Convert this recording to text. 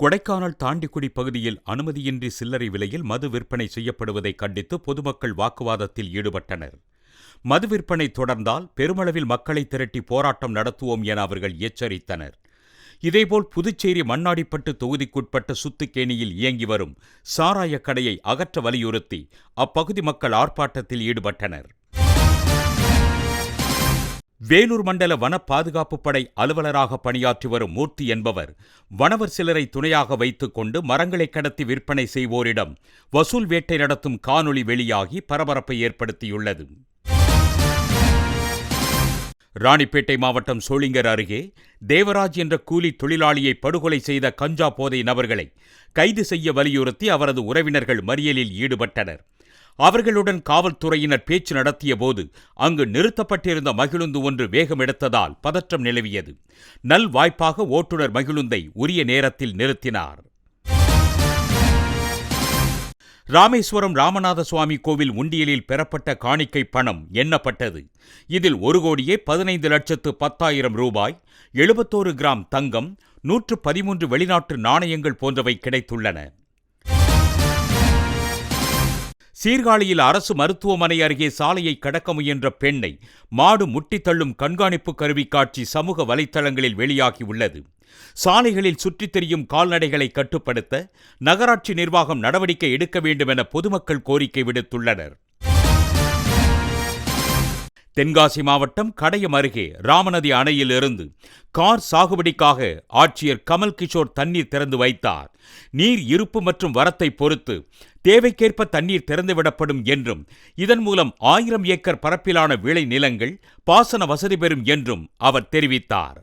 கொடைக்கானல் தாண்டிக்குடி பகுதியில் அனுமதியின்றி சில்லறை விலையில் மது விற்பனை செய்யப்படுவதை கண்டித்து பொதுமக்கள் வாக்குவாதத்தில் ஈடுபட்டனர். மது விற்பனை தொடர்ந்தால் பெருமளவில் மக்களை திரட்டி போராட்டம் நடத்துவோம் என அவர்கள் எச்சரித்தனர். இதேபோல் புதுச்சேரி மண்ணாடிப்பட்டு தொகுதிக்குட்பட்ட சுத்துக்கேணியில் இயங்கி வரும் சாராய கடையை அகற்ற வலியுறுத்தி அப்பகுதி மக்கள் ஆர்ப்பாட்டத்தில் ஈடுபட்டனர். வேலூர் மண்டல வன பாதுகாப்பு படை அலுவலராக பணியாற்றி வரும் மூர்த்தி என்பவர் வனவர் சிலரை துணையாக வைத்துக் கொண்டு மரங்களை கடத்தி விற்பனை செய்வோரிடம் வசூல் வேட்டை நடத்தும் காணொளி வெளியாகி பரபரப்பை ஏற்படுத்தியுள்ளது. ராணிப்பேட்டை மாவட்டம் சோளிங்கர் அருகே தேவராஜ் என்ற கூலி தொழிலாளியை படுகொலை செய்த கஞ்சா போதை நபர்களை கைது செய்ய வலியுறுத்தி அவரது உறவினர்கள் மறியலில் ஈடுபட்டனர். அவர்களுடன் காவல்துறையினர் பேச்சு நடத்திய போது அங்கு நிறுத்தப்பட்டிருந்த மகிழுந்து ஒன்று வேகம் எடுத்ததால் பதற்றம் நிலவியது. நல் வாய்ப்பாக ஓட்டுநர் மகிழுந்தை உரிய நேரத்தில் நிறுத்தினார். ராமேஸ்வரம் ராமநாத சுவாமி கோவில் உண்டியலில் பெறப்பட்ட காணிக்கை பணம் எண்ணப்பட்டது. இதில் ஒரு கோடியே பதினைந்து லட்சத்து பத்தாயிரம் ரூபாய் எழுபத்தோரு கிராம் தங்கம் நூற்று பதிமூன்று வெளிநாட்டு நாணயங்கள் போன்றவை கிடைத்துள்ளன. சீர்காழியில் அரசு மருத்துவமனை அருகே சாலையை கடக்க முயன்ற பெண்ணை மாடு முட்டி தள்ளும் கண்காணிப்பு கருவி காட்சி சமூக வலைத்தளங்களில் வெளியாகியுள்ளது. சாலைகளில் சுற்றித் திரியும் கால்நடைகளை கட்டுப்படுத்த நகராட்சி நிர்வாகம் நடவடிக்கை எடுக்க வேண்டும் என பொதுமக்கள் கோரிக்கை விடுத்துள்ளனர். தென்காசி மாவட்டம் கடையம் அருகே ராமநதி அணையில் இருந்து கார் சாகுபடிக்காக ஆட்சியர் கமல் கிஷோர் தண்ணீர் திறந்து வைத்தார். நீர் இருப்பு மற்றும் வரத்தை பொறுத்து தேவைக்கேற்ப தண்ணீர் திறந்துவிடப்படும் என்றும் இதன் மூலம் ஆயிரம் ஏக்கர் பரப்பிலான விளை நிலங்கள் பாசன வசதி பெறும் என்றும் அவர் தெரிவித்தார்.